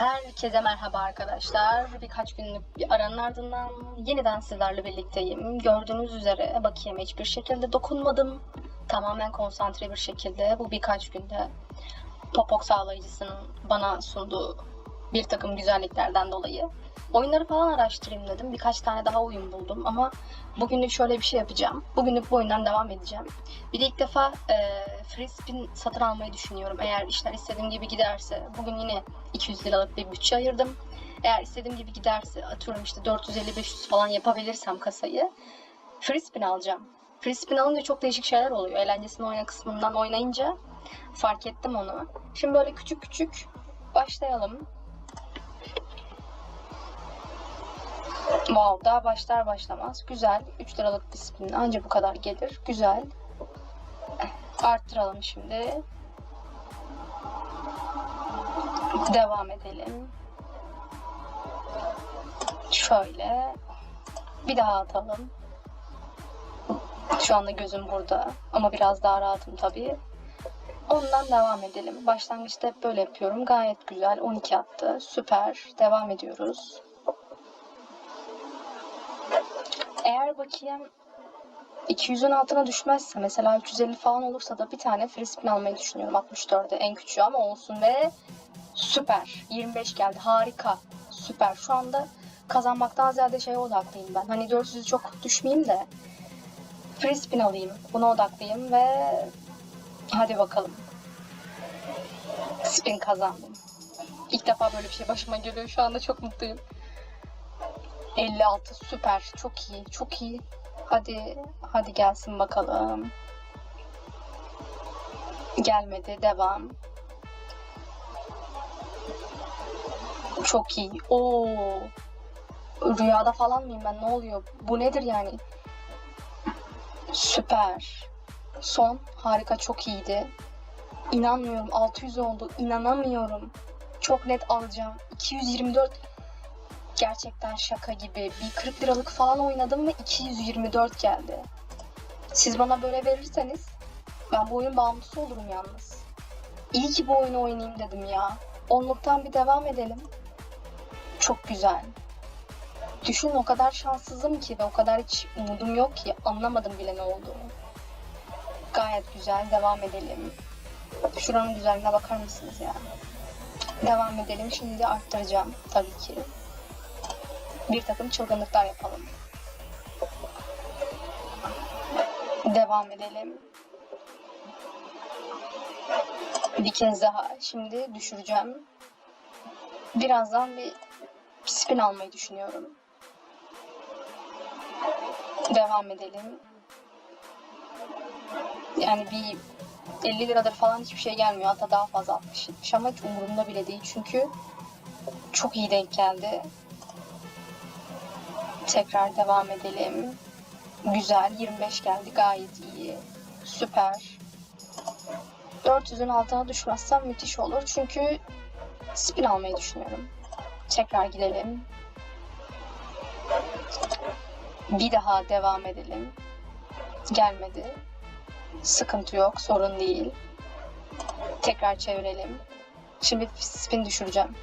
Herkese merhaba arkadaşlar. Birkaç günlük bir aranın ardından yeniden sizlerle birlikteyim. Gördüğünüz üzere bakayım hiçbir şekilde dokunmadım. Tamamen konsantre bir şekilde bu birkaç günde Popok sağlayıcısının bana sunduğu bir takım güzelliklerden dolayı oyunları falan araştırayım dedim. Birkaç tane daha oyun buldum ama bugünlük şöyle bir şey yapacağım. Bugünlük bu oyundan devam edeceğim. Bir de ilk defa e, free spin satın almayı düşünüyorum. Eğer işler istediğim gibi giderse bugün yine 200 liralık bir bütçe ayırdım. Eğer istediğim gibi giderse atıyorum işte 450-500 falan yapabilirsem kasayı free spin alacağım. Free spin alınca çok değişik şeyler oluyor. Eğlencesini oyna kısmından oynayınca fark ettim onu. Şimdi böyle küçük küçük başlayalım. Wow, daha başlar başlamaz. Güzel. 3 liralık bir spin anca bu kadar gelir. Güzel. Arttıralım şimdi. Devam edelim. Şöyle. Bir daha atalım. Şu anda gözüm burada. Ama biraz daha rahatım tabii. Ondan devam edelim. Başlangıçta hep böyle yapıyorum. Gayet güzel. 12 attı. Süper. Devam ediyoruz. Eğer bakayım 200'ün altına düşmezse mesela 350 falan olursa da bir tane free spin almayı düşünüyorum. 64'e en küçüğü ama olsun ve süper. 25 geldi. Harika. Süper. Şu anda kazanmaktan ziyade şeye odaklıyım ben. Hani 400'ü çok düşmeyeyim de free spin alayım. Buna odaklıyım ve hadi bakalım. Spin kazandım. İlk defa böyle bir şey başıma geliyor. Şu anda çok mutluyum 56 süper. Çok iyi çok iyi. Hadi hadi gelsin bakalım. Gelmedi devam. Çok iyi. Oo. rüyada falan mıyım ben? Ne oluyor? Bu nedir yani? Süper. Son. Harika çok iyiydi. İnanmıyorum. 600 oldu. İnanamıyorum. Çok net alacağım. 224 gerçekten şaka gibi. Bir 40 liralık falan oynadım ve 224 geldi. Siz bana böyle verirseniz ben bu oyun bağımlısı olurum yalnız. İyi ki bu oyunu oynayayım dedim ya. Onluktan bir devam edelim. Çok güzel. Düşün o kadar şanssızım ki ve o kadar hiç umudum yok ki anlamadım bile ne olduğunu. Gayet güzel devam edelim. Şuranın güzelliğine bakar mısınız ya? Devam edelim. Şimdi arttıracağım tabii ki bir takım çılgınlıklar yapalım. Devam edelim. Bir kez daha. Şimdi düşüreceğim. Birazdan bir spin almayı düşünüyorum. Devam edelim. Yani bir 50 liradır falan hiçbir şey gelmiyor. Hatta daha fazla 60 70 ama hiç umurumda bile değil. Çünkü çok iyi denk geldi. Tekrar devam edelim. Güzel. 25 geldi. Gayet iyi. Süper. 400'ün altına düşmezsem müthiş olur. Çünkü spin almayı düşünüyorum. Tekrar gidelim. Bir daha devam edelim. Gelmedi. Sıkıntı yok. Sorun değil. Tekrar çevirelim. Şimdi spin düşüreceğim.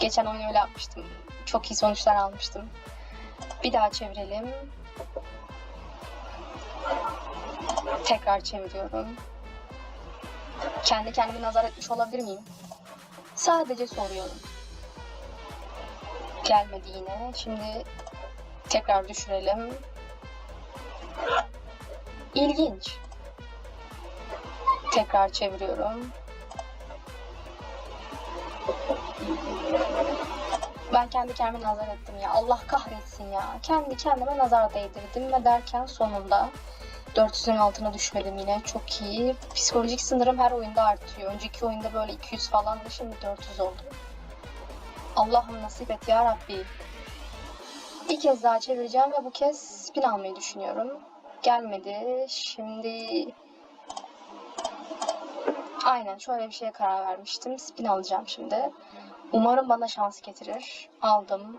Geçen oyun öyle yapmıştım. Çok iyi sonuçlar almıştım. Bir daha çevirelim. Tekrar çeviriyorum. Kendi kendime nazar etmiş olabilir miyim? Sadece soruyorum. Gelmedi yine. Şimdi tekrar düşürelim. İlginç. Tekrar çeviriyorum. Ben kendi kendime nazar ettim ya. Allah kahretsin ya. Kendi kendime nazar değdirdim ve derken sonunda 400'ün altına düşmedim yine. Çok iyi. Psikolojik sınırım her oyunda artıyor. Önceki oyunda böyle 200 falan da şimdi 400 oldu. Allah'ım nasip et ya Rabbi. Bir kez daha çevireceğim ve bu kez spin almayı düşünüyorum. Gelmedi. Şimdi Aynen şöyle bir şeye karar vermiştim. Spin alacağım şimdi. Umarım bana şans getirir. Aldım.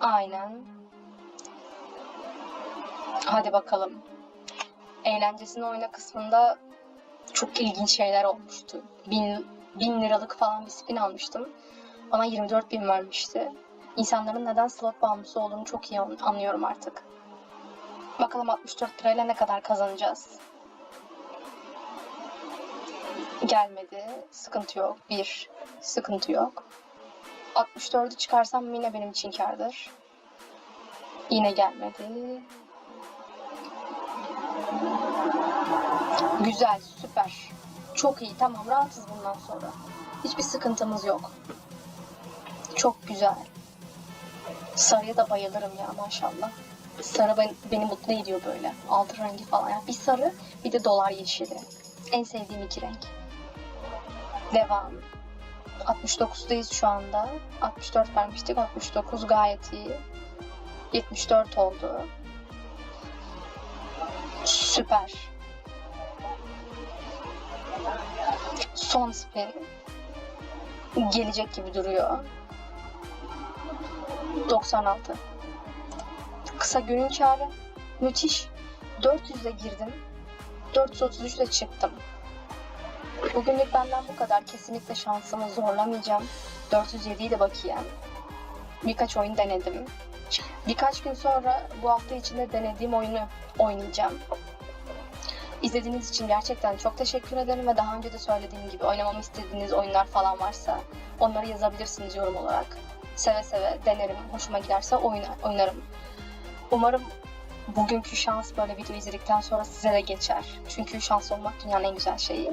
Aynen. Hadi bakalım. Eğlencesini oyna kısmında çok ilginç şeyler olmuştu. Bin, bin liralık falan bir spin almıştım. Bana 24 bin vermişti. İnsanların neden slot bağımlısı olduğunu çok iyi an- anlıyorum artık. Bakalım 64 lirayla ne kadar kazanacağız. Gelmedi. Sıkıntı yok. Bir. Sıkıntı yok. 64'ü çıkarsam yine benim için kardır. Yine gelmedi. Güzel, süper. Çok iyi, tamam rahatız bundan sonra. Hiçbir sıkıntımız yok. Çok güzel. Sarıya da bayılırım ya maşallah. Sarı ben- beni mutlu ediyor böyle. Altı rengi falan. Yani bir sarı bir de dolar yeşili. En sevdiğim iki renk. Devam. 69'dayız şu anda. 64 vermiştik. 69 gayet iyi. 74 oldu. Süper. Son spin. Gelecek gibi duruyor. 96. Kısa günün karı. Müthiş. 400'e girdim. 433'le çıktım. Bugünlük benden bu kadar. Kesinlikle şansımı zorlamayacağım. 407'yi de bakayım. Birkaç oyun denedim. Birkaç gün sonra bu hafta içinde denediğim oyunu oynayacağım. İzlediğiniz için gerçekten çok teşekkür ederim ve daha önce de söylediğim gibi oynamamı istediğiniz oyunlar falan varsa onları yazabilirsiniz yorum olarak. Seve seve denerim. Hoşuma giderse oyna, oynarım. Umarım bugünkü şans böyle video izledikten sonra size de geçer. Çünkü şans olmak dünyanın en güzel şeyi.